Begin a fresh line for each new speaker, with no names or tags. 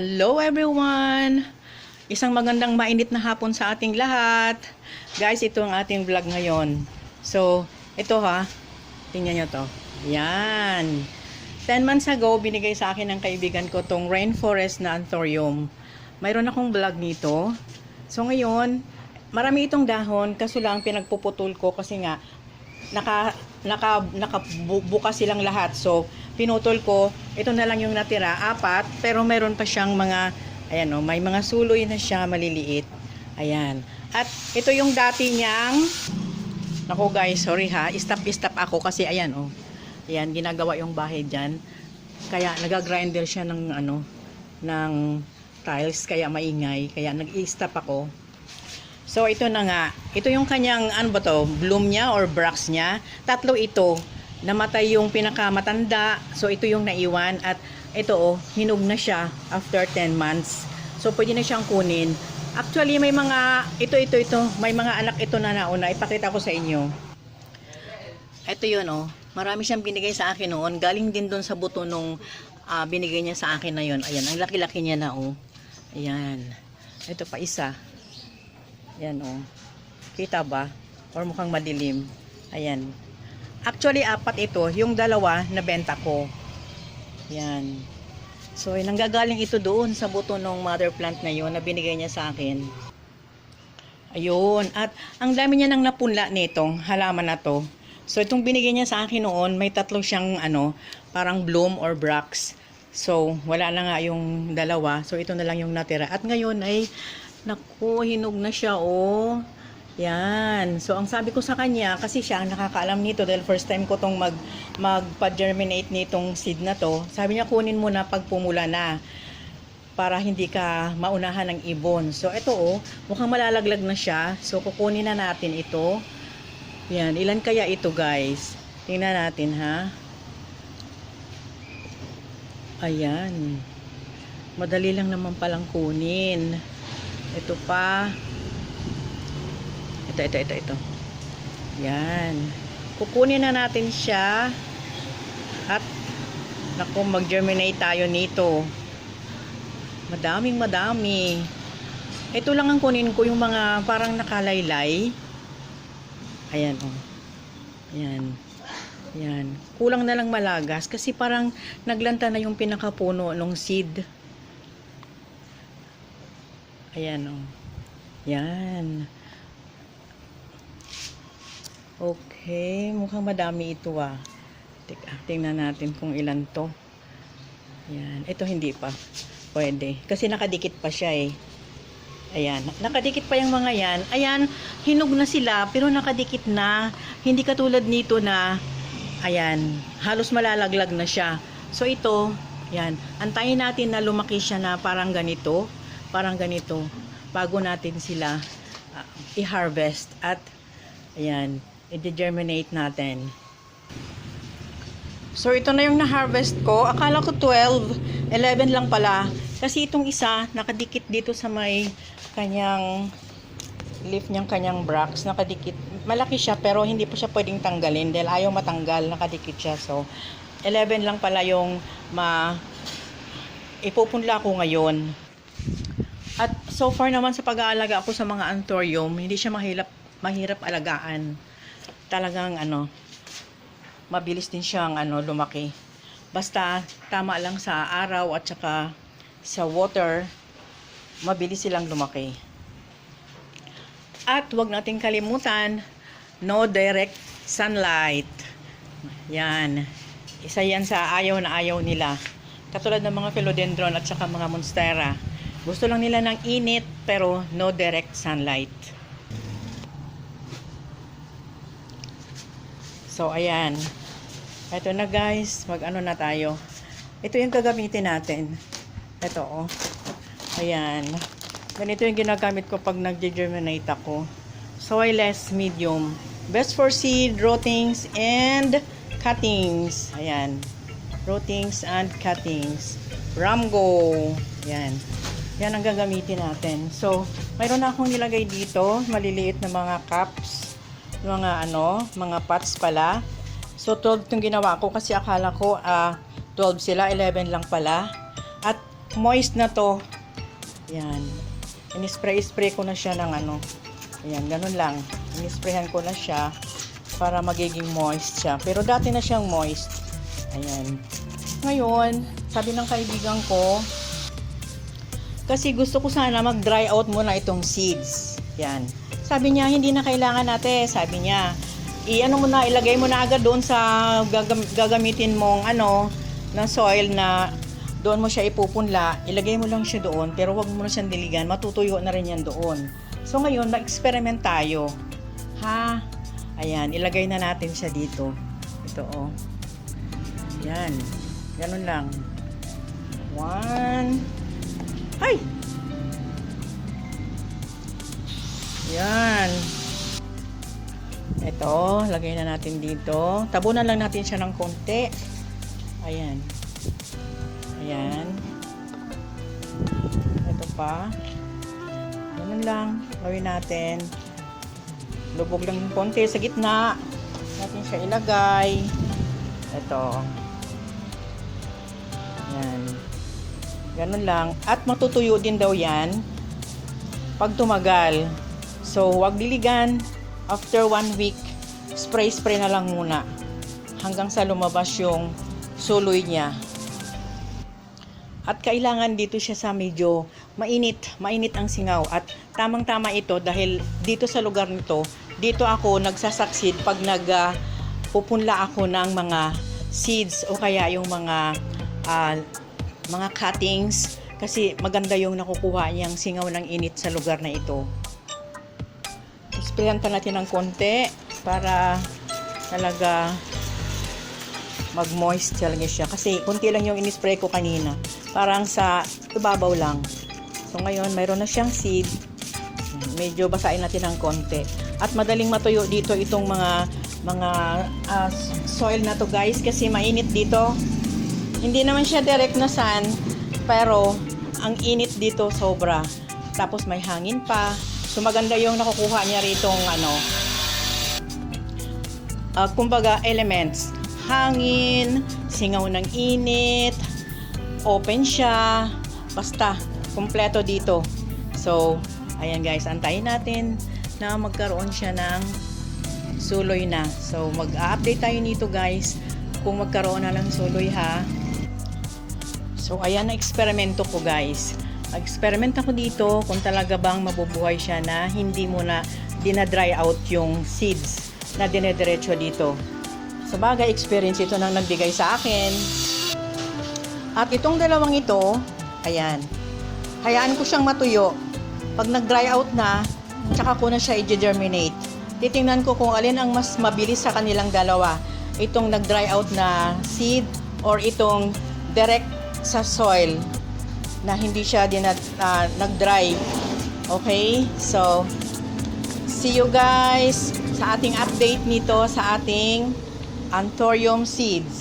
Hello everyone! Isang magandang mainit na hapon sa ating lahat. Guys, ito ang ating vlog ngayon. So, ito ha. Tingnan nyo to. Yan. 10 months ago, binigay sa akin ng kaibigan ko tong rainforest na anthurium. Mayroon akong vlog nito. So, ngayon, marami itong dahon. Kaso lang, pinagpuputol ko kasi nga, naka naka nakabukas silang lahat. So, pinutol ko. Ito na lang yung natira, apat, pero meron pa siyang mga ayan oh, may mga suloy na siya maliliit. Ayan. At ito yung dati niyang Nako guys, sorry ha. Stop-stop ako kasi ayan oh. Ayan, ginagawa yung bahay diyan. Kaya nagagrinder siya ng ano ng tiles kaya maingay. Kaya nag-stop ako. So ito na nga, ito yung kanyang ano ba to, bloom niya or bracts niya. Tatlo ito. Namatay yung pinakamatanda. So ito yung naiwan at ito oh, hinog na siya after 10 months. So pwede na siyang kunin. Actually may mga ito ito ito, may mga anak ito na nauna. Ipakita ko sa inyo. Ito yun oh. Marami siyang binigay sa akin noon. Galing din doon sa buto nung ah, binigay niya sa akin na yun. Ayan, ang laki-laki niya na oh. Ayan. Ito pa isa. Ayan oh. Kita ba? Or mukhang madilim. Ayan. Actually, apat ito. Yung dalawa, nabenta ko. Ayan. So, eh, nanggagaling ito doon sa buto ng mother plant na yun na binigay niya sa akin. Ayun. At ang dami niya nang napunla nitong halaman na to. So, itong binigay niya sa akin noon, may tatlo siyang ano, parang bloom or bracts. So, wala na nga yung dalawa. So, ito na lang yung natira. At ngayon ay, naku, hinog na siya, oh. Yan. So, ang sabi ko sa kanya, kasi siya ang nakakaalam nito dahil first time ko tong mag, magpa-germinate nitong seed na to. Sabi niya, kunin mo na pag pumula na para hindi ka maunahan ng ibon. So, ito oh, mukhang malalaglag na siya. So, kukunin na natin ito. Yan. Ilan kaya ito, guys? Tingnan natin, ha? Ayan. Madali lang naman palang kunin. Ito pa. Ito, ito, ito, ito. Yan. Kukunin na natin siya. At, naku, mag-germinate tayo nito. Madaming madami. Ito lang ang kunin ko, yung mga parang nakalaylay. Ayan, oh. Ayan. Ayan. Kulang na lang malagas kasi parang naglanta na yung pinakapuno ng seed. Ayan, oh. Yan. Okay, mukhang madami ito ah. Teka, tingnan natin kung ilan to. Yan, ito hindi pa. Pwede. Kasi nakadikit pa siya eh. Ayan, nakadikit pa yung mga yan. Ayan, hinog na sila pero nakadikit na. Hindi katulad nito na, ayan, halos malalaglag na siya. So ito, yan, antayin natin na lumaki siya na parang ganito. Parang ganito. Bago natin sila ah, i-harvest. At, ayan, i-germinate natin. So, ito na yung na-harvest ko. Akala ko 12, 11 lang pala. Kasi itong isa, nakadikit dito sa may kanyang leaf niyang kanyang bracts. Nakadikit. Malaki siya pero hindi po siya pwedeng tanggalin dahil ayaw matanggal. Nakadikit siya. So, 11 lang pala yung ma ipupunla ko ngayon. At so far naman sa pag-aalaga ako sa mga anthurium, hindi siya mahirap, mahirap alagaan. Talagang ano, mabilis din siyang ano, lumaki. Basta tama lang sa araw at saka sa water, mabilis silang lumaki. At huwag nating kalimutan, no direct sunlight. Yan. Isa yan sa ayaw na ayaw nila. Katulad ng mga philodendron at saka mga monstera. Gusto lang nila ng init pero no direct sunlight. So, ayan. Ito na guys, mag-ano na tayo. Ito yung gagamitin natin. Ito oh. Ayan. Ganito yung ginagamit ko pag nag-germinate ako. Soilless medium. Best for seed, rootings, and cuttings. Ayan. Rootings and cuttings. Ramgo. Ayan. Yan ang gagamitin natin. So, mayroon na akong nilagay dito. Maliliit na mga cups. Mga ano, mga pots pala. So, 12 itong ginawa ko kasi akala ko ah, 12 sila, 11 lang pala. At moist na to. Yan. In-spray-spray ko na siya ng ano. Ayan, ganun lang. In-sprayhan ko na siya para magiging moist siya. Pero dati na siyang moist. Ayan. Ngayon, sabi ng kaibigan ko, kasi gusto ko sana mag-dry out muna itong seeds. Yan. Sabi niya, hindi na kailangan natin. Sabi niya, i-ano mo na, ilagay mo na agad doon sa gagam- gagamitin mong ano, na soil na doon mo siya ipupunla. Ilagay mo lang siya doon, pero wag mo na siyang diligan. Matutuyo na rin yan doon. So ngayon, mag-experiment tayo. Ha? Ayan, ilagay na natin siya dito. Ito oh. Yan. Ganun lang. One. Ay! Yan. Ito, lagay na natin dito. Tabunan lang natin siya ng konti. Ayan. Ayan. Ito pa. Ganun lang. Gawin natin. Lubog lang yung konti sa gitna. Natin siya ilagay. Ito. Yan. Ganun lang. At matutuyo din daw yan pag tumagal. So, wag diligan. After one week, spray-spray na lang muna. Hanggang sa lumabas yung suloy niya. At kailangan dito siya sa medyo mainit, mainit ang singaw. At tamang-tama ito dahil dito sa lugar nito, dito ako nagsasaksid pag nag pupunla ako ng mga seeds o kaya yung mga ah, mga cuttings kasi maganda yung nakukuha niyang singaw ng init sa lugar na ito. Sprayan natin ng konti para talaga mag-moist siya. Kasi konti lang yung in-spray ko kanina. Parang sa ibabaw lang. So ngayon, mayroon na siyang seed. Medyo basahin natin ng konti. At madaling matuyo dito itong mga mga ah, soil na to guys kasi mainit dito. Hindi naman siya direct na sun, pero ang init dito sobra. Tapos may hangin pa. So maganda yung nakukuha niya ritong ano, ah, kumbaga elements. Hangin, singaw ng init, open siya, basta kompleto dito. So, ayan guys, antayin natin na magkaroon siya ng suloy na. So, mag-update tayo nito guys kung magkaroon na ng suloy ha. So, ayan na eksperimento ko guys. Experiment ako dito kung talaga bang mabubuhay siya na hindi mo na dinadry out yung seeds na dinediretso dito. Sa bagay, experience ito nang nagbigay sa akin. At itong dalawang ito, ayan, hayaan ko siyang matuyo. Pag nag-dry out na, tsaka ko na siya i-germinate. Titingnan ko kung alin ang mas mabilis sa kanilang dalawa. Itong nag-dry out na seed or itong direct sa soil na hindi siya dinat, ah, nag-dry. Okay? So, see you guys sa ating update nito sa ating Anthurium seeds.